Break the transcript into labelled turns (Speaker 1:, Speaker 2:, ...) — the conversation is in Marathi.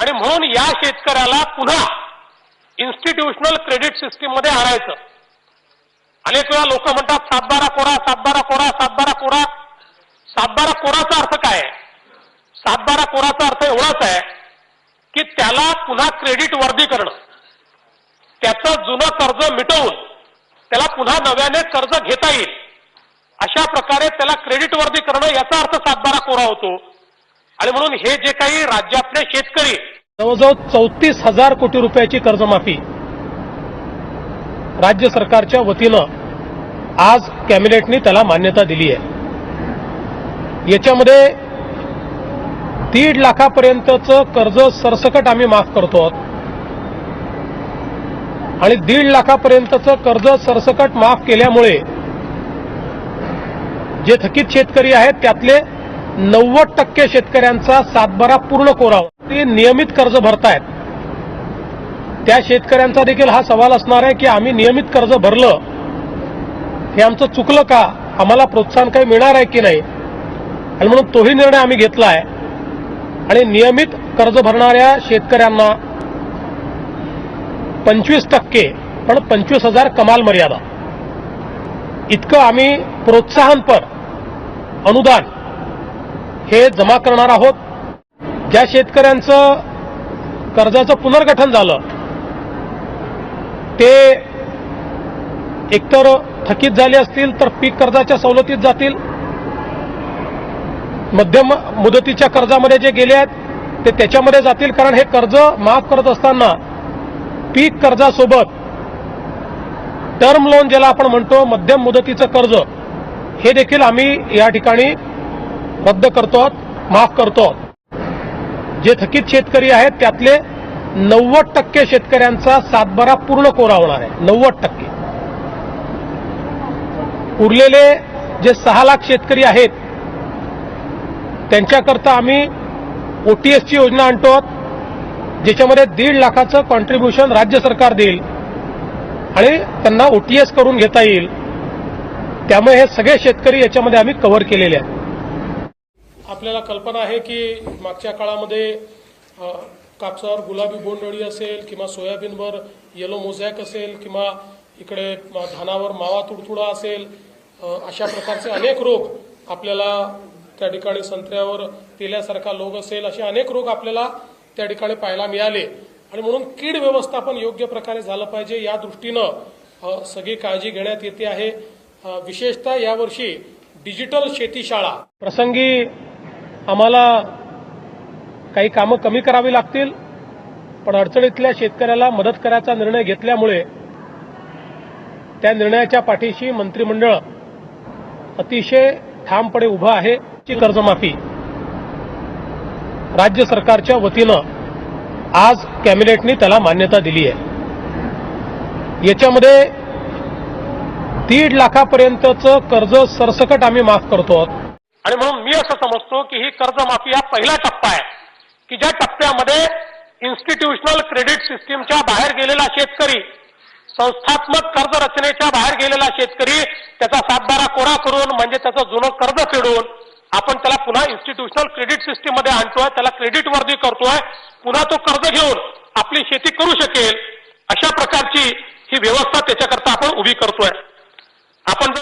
Speaker 1: आणि म्हणून या शेतकऱ्याला पुन्हा इन्स्टिट्यूशनल क्रेडिट सिस्टीममध्ये आणायचं. अनेक वेळा लोक म्हणतात सातबारा कोरा सातबारा कोरा सातबारा कोरा. सातबारा कोराचा अर्थ काय आहे? सातबारा कोराचा अर्थ एवढाच आहे की त्याला पुन्हा क्रेडिट वर्दी करणं. त्याचं जुनं कर्ज मिटवून त्याला पुन्हा नव्याने कर्ज घेता येईल. अशा प्रकारे त्याला क्रेडिट वर्दी करणं याचा अर्थ सातबारा कोरा होतो. आणि म्हणून हे जे काही राज्यातले शेतकरी
Speaker 2: जवळजवळ चौतीस हजार कोटी रुपयाची कर्जमाफी राज्य सरकारच्या वतीनं आज कॅबिनेटने त्याला मान्यता दिली आहे. याच्यामध्ये दीड लाखापर्यंतचं कर्ज सरसकट आम्ही माफ करतो आहोत. आणि दीड लाखापर्यंतचं कर्ज सरसकट माफ केल्यामुळे जे थकीत शेतकरी आहेत त्यातले नव्वद टक्के शेतकऱ्यांचा सातबारा पूर्ण कोरावा. ते नियमित कर्ज भरतायत. त्या शेतकऱ्यांचा देखील हा सवाल असणार आहे की आम्ही नियमित कर्ज भरलं हे आमचं चुकलं का? आम्हाला प्रोत्साहन काही मिळणार आहे की नाही? आणि म्हणून तोही निर्णय आम्ही घेतला आहे आणि नियमित कर्ज भरणाऱ्या शेतकऱ्यांना पंचवीस टक्के पण पंचवीस हजार कमाल मर्यादा. इतकं आम्ही प्रोत्साहनपर अनुदान हे जमा करणार आहोत. ज्या शेतकऱ्यांचं कर्जाचं पुनर्गठन झालं ते एकतर थकीत झाले असतील तर पीक कर्जाच्या सवलतीत जातील. मध्यम मुदतीच्या कर्जामध्ये जे गेले आहेत ते त्याच्यामध्ये जातील. कारण हे कर्ज माफ करत असताना पीक कर्जासोबत टर्म लोन ज्याला आपण म्हणतो मध्यम मुदतीचं कर्ज हे देखील आम्ही या ठिकाणी रद्द करतो माफ करतो जे थकीत शेतकरी आहेत त्यातले नव्वद टक्के शेतकऱ्यांचा सातबारा पूर्ण कोरा होणार आहे. नव्वद टक्के. उरलेले जे सहा लाख शेतकरी आहेत त्यांच्याकरता आम्ही ओटीएसची योजना आणतो आहोत ज्याच्यामध्ये दीड लाखाचं कॉन्ट्रीब्युशन राज्य सरकार देईल आणि त्यांना ओटीएस करून घेता येईल. त्यामुळे हे सगळे शेतकरी याच्यामध्ये आम्ही कव्हर केलेले आहेत. आपल्याला कल्पना आहे की मागच्या काळामध्ये कापसावर गुलाबी बोंडअळी असेल किंवा सोयाबीनवर येलो मोझॅक असेल किंवा इकडे धानावर मावा तुडतुडा असेल अशा प्रकारचे अनेक रोग आपल्याला त्या ठिकाणी संत्र्यावर तेल्यासारखा लोग असेल असे अनेक रोग आपल्याला त्या ठिकाणी पाहायला मिळाले. आणि म्हणून कीड व्यवस्थापन योग्य प्रकारे झालं पाहिजे या दृष्टीनं सगळी काळजी घेण्यात येते आहे. विशेषतः यावर्षी डिजिटल शेतीशाळा. प्रसंगी आम्हाला काही कामं कमी करावी लागतील पण अडचणीतल्या शेतकऱ्याला मदत करायचा निर्णय घेतल्यामुळे त्या निर्णयाच्या पाठीशी मंत्रिमंडळ अतिशय ठामपणे उभं आहे. ची कर्जमाफी राज्य सरकारच्या वतीनं आज कॅबिनेटनी त्याला मान्यता दिली आहे. याच्यामध्ये दीड लाखापर्यंतचं कर्ज सरसकट आम्ही माफ करतो आहोत.
Speaker 1: आणि म्हणून मी असं समजतो की ही कर्जमाफी हा पहिला टप्पा आहे की ज्या टप्प्यामध्ये इन्स्टिट्यूशनल क्रेडिट सिस्टीमच्या बाहेर गेलेला शेतकरी संस्थात्मक कर्ज रचनेच्या बाहेर गेलेला शेतकरी त्याचा सातबारा कोरा करून म्हणजे त्याचं जुनं कर्ज फेडून आपण त्याला पुन्हा इन्स्टिट्यूशनल क्रेडिट सिस्टीममध्ये आणतोय त्याला क्रेडिट वर्दी करतोय पुन्हा तो कर्ज घेऊन आपली शेती करू शकेल अशा प्रकारची ही व्यवस्था त्याच्याकरता आपण उभी करतोय. आपण